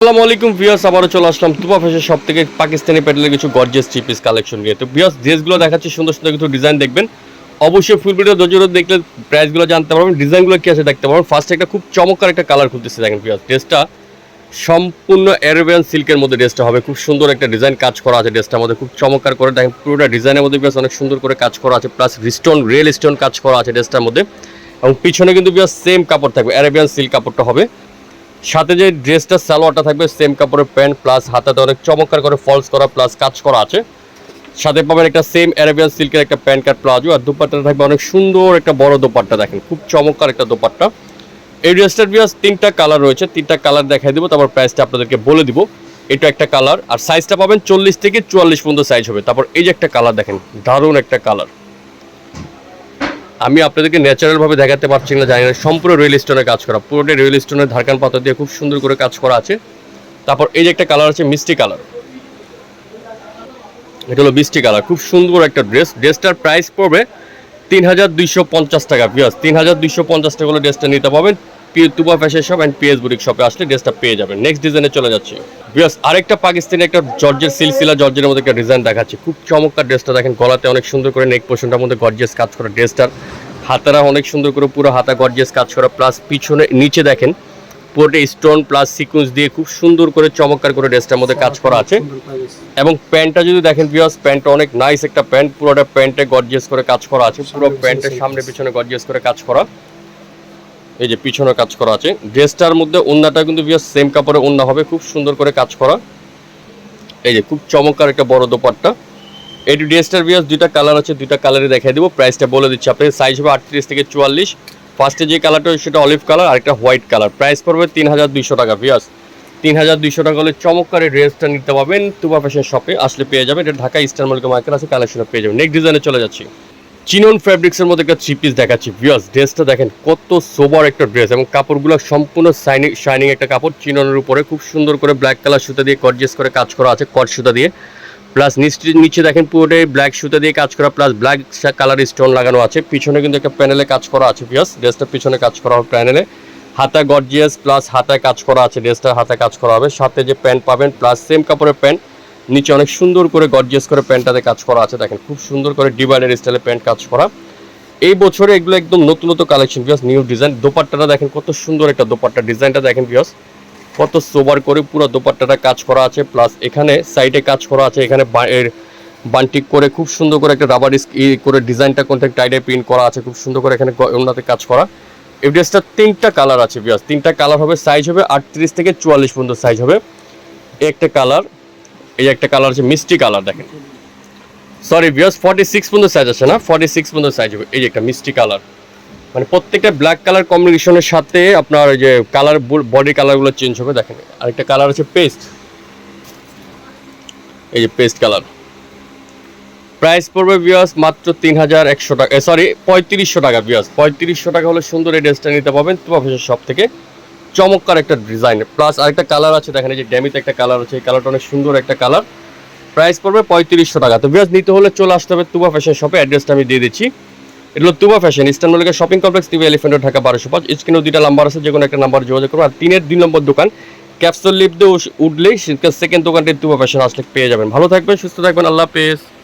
আসসালামু আলাইকুম ভিউয়ার্স, আবারও চলে আসলাম তুপা ফ্যাশন সব থেকে পাকিস্তানি প্যাটেলের কিছু গর্জিয়াস থ্রি পিস কালেকশন নিয়ে। তো ভিউয়ার্স ড্রেসগুলো দেখাচ্ছি, সুন্দর সুন্দর কিছু ডিজাইন দেখবেন। অবশ্যই ফুল ভিডিও দজরত দেখলে প্রাইসগুলো জানতে পারবেন ডিজাইনগুলো কি আছে দেখতে পারবেন। ফার্স্ট একটা খুব চমৎকার একটা কালার খুলতেছে দেখেন ভিউয়ার্স ড্রেসটা সম্পূর্ণ অ্যারেবিয়ান সিল্কের মধ্যে ড্রেসটা হবে। খুব সুন্দর একটা ডিজাইন কাজ করা আছে ড্রেসটার মধ্যে, খুব চমৎকার করে দেখেন, পুরোটা ডিজাইনের মধ্যে বিয়াস অনেক সুন্দর করে কাজ করা আছে প্লাস রিস্টোন রিয়েল স্টোন কাজ করা আছে ড্রেসটার মধ্যে। এবং পিছনে কিন্তু বিয়াস সেম কাপড় থাকবে অ্যারেবিয়ান সিল্ক কাপড়টা হবে। সাথে যে ড্রেসটা, সালোয়ারটা থাকবে সেম কাপড়ের প্যান্ট প্লাস হাতাতে অনেক চমৎকার করে ফলস করা প্লাস কাজ করা আছে। সাথে পাবেন একটা সেম অ্যারাবিয়ান সিল্কের একটা প্যান্ট কাট প্লাজো আর দুপাট্টাটা থাকবে অনেক সুন্দর একটা বড় দোপাট্টা দেখেন, খুব চমৎকার একটা দোপাট্টা। এই ড্রেসটার বিয়াস তিনটা কালার রয়েছে, তিনটা কালার দেখাই দিব, তারপর প্রাইসটা আপনাদেরকে বলে দিব। এটা একটা কালার আর সাইজটা পাবেন চল্লিশ থেকে চুয়াল্লিশ পর্যন্ত সাইজ হবে। তারপর এই যে একটা কালার দেখেন, দারুণ একটা কালার আমি আপনাদেরকে ন্যাচারালভাবে দেখাতে পারছি না, জানি না। সম্পূর্ণ রিয়েল স্টোনে কাজ করা। পুরোটা রিয়েল স্টোনের ধারকান পাতা দিয়ে খুব সুন্দর করে কাজ করা আছে। তারপর এই যে একটা কালার আছে মিষ্টি কালার এটা হলো মিষ্টি কালার খুব সুন্দর একটা ড্রেস ড্রেসটার প্রাইস পড়বে তিন হাজার পঞ্চাশ টাকা বিয়াস তিন হাজার দুইশো পঞ্চাশ টাকা হলে ড্রেসটা নিতে পাবেন Tuba fashion shop and PS boutique শপে আসলে ড্রেসটা পেয়ে যাবেন। নেক্সট ডিজাইনে চলে যাচ্ছি। বিয়াস আরেকটা পাকিস্তানি একটা জর্জের সিলসিলা জর্জের মধ্যে একটা ডিজাইন দেখাচ্ছি। খুব চমৎকার ড্রেসটা দেখেন গলাতে অনেক সুন্দর করে নেক পোর্শনটার মধ্যে গর্জিয়াস কাজ করা ড্রেসটার হাতারা অনেক সুন্দর করে পুরো হাতা গর্জিয়াস কাজ করা প্লাস পিছনে নিচে দেখেন পুরোটা স্টোন প্লাস সিকুয়েন্স দিয়ে খুব সুন্দর করে চমৎকার করে ড্রেসটার মধ্যে কাজ করা আছে। এবং প্যান্টটা যদি দেখেন বিয়াস প্যান্টটা অনেক নাইস একটা প্যান্ট পুরোটা প্যান্টে গর্জিয়াস করে কাজ করা আছে। পুরো প্যান্টের সামনে পিছনে গর্জিয়াস করে কাজ করা। এই যে পিছনে কাজ করা আছে। ড্রেসটার মধ্যে ওন্নাটা কিন্তু বিয়াস সেম কাপড়ে ওন্না হবে, খুব সুন্দর করে কাজ করা। এই যে খুব চমৎকার একটা বড় দোপাট্টা। এই ড্রেসটার বিয়াস দুইটা কালার আছে, দুইটা কালারে দেখাই দিব। প্রাইসটা বলে দিচ্ছি আপনাদের সাইজ হবে আটত্রিশ থেকে চুয়াল্লিশ। ফার্স্টে যে কালারটা সেটা অলিভ কালার আর একটা হোয়াইট কালার প্রাইস পড়বে তিন হাজার দুইশো টাকা বিয়াস তিন হাজার দুইশো টাকা হলে চমৎকার ড্রেসটা নিতে পারবেন তুবা ফ্যাশন শপে আসলে পেয়ে যাবেন। এটা ঢাকা ইস্টার মার্কেট মার্কেট আছে কালেকশনে পেয়ে যাবেন। নেক্সট ডিজাইনে চলে যাচ্ছি। চিনন ফ্যাব্রিক্সের মধ্যে একটা থ্রি পিস দেখাচ্ছি। ভিউয়ার্স ড্রেসটা দেখেন কত সোবার একটা ড্রেস এবং কাপড়গুলো সম্পূর্ণ শাইনিং শাইনিং একটা কাপড়। চিননের উপরে খুব সুন্দর করে ব্ল্যাক কালার সুতা দিয়ে গর্জিয়াস করে কাজ করা আছে কট সুতা দিয়ে। প্লাস নিচে নিচে দেখেন পুরোটাই ব্ল্যাক সুতা দিয়ে কাজ করা প্লাস ব্ল্যাক কালার স্টোন লাগানো আছে। পিছনে কিন্তু একটা প্যানেলে কাজ করা আছে ভিউয়ার্স ড্রেসটা পিছনে কাজ করা হবে প্যানেলে হাতা গর্জিয়াস প্লাস হাতায় কাজ করা আছে ড্রেসটার হাতায় কাজ করা হবে। সাথে যে প্যান্ট পাবেন প্লাস সেম কাপড়ের প্যান্ট নিচে অনেক সুন্দর করে গর্জিয়াস করে প্যান্টটাতে কাজ করা আছে। দেখেন, খুব সুন্দর করে ডিভাইডার স্টাইলে প্যান্ট কাজ করা। এই বছরে এগুলো একদম নতুন নতুন কালেকশন বিয়াস নিউ ডিজাইন দোপাট্টাটা দেখেন, কত সুন্দর একটা দোপাট্টা। ডিজাইনটা দেখেন বিয়াস কত সোবার করে পুরো দোপাট্টাটা কাজ করা আছে। প্লাস এখানে সাইডে কাজ করা আছে, এখানে বান্টিক করে খুব সুন্দর করে একটা রাবার করে ডিজাইনটা কোনটা টাইডে প্রিন্ট করা আছে, খুব সুন্দর করে এখানে ওনাতে কাজ করা। এই ড্রেসটার তিনটা কালার আছে বিয়াস তিনটা কালার হবে সাইজ হবে আটত্রিশ থেকে চুয়াল্লিশ পর্যন্ত সাইজ হবে। একটা কালার এই একটা কালার আছে মিষ্টি কালার দেখেন। সরি বিয়াস ফর্টি সিক্স পর্যন্ত সাইজ আছে না? ফর্টি সিক্স পর্যন্ত সাইজ হবে। এই যে একটা মিষ্টি কালার মানে প্রত্যেকটা ব্ল্যাক কালার কম্বিনেশনের সাথে আপনার যে কালার বডি কালারগুলো চেঞ্জ হবে, দেখেন। আরেকটা কালার আছে পেস্ট এই যে পেস্ট কালার প্রাইস পড়বে বিয়াস মাত্র তিন হাজার একশো টাকা সরি পঁয়ত্রিশশো টাকা বিয়াস পঁয়ত্রিশশো টাকা হলে সুন্দর এই ড্রেসটা নিতে পাবেন তোমার সব থেকে চমৎকার একটা ডিজাইন প্লাস আরেকটা কালার আছে, দেখেন এই যে ড্যামিতে একটা কালার আছে, এই কালারটা অনেক সুন্দর একটা কালার প্রাইস পড়বে পঁয়ত্রিশশো টাকা। তো বিয়াস নিতে হলে চলে আসতে হবে তুবা ফ্যাশন শপে অ্যাড্রেসটা আমি দিয়ে দিচ্ছি। এটা হলো Tuba fashion eastern মলিকের shopping complex TV elephant Dhaka বারোশো পাঁচ। স্ক্রিনেও দুইটা নাম্বার আছে যে কোনো একটা নাম্বার যোগাযোগ করব আর তিনের দুই নম্বর দোকান ক্যাপসুল লিপ দিয়ে উঠলেই সেকেন্ড দোকানটি তুবা ফ্যাশন আসলে পেয়ে যাবেন। ভালো থাকবেন, সুস্থ থাকবেন, আল্লাহ হাফেজ।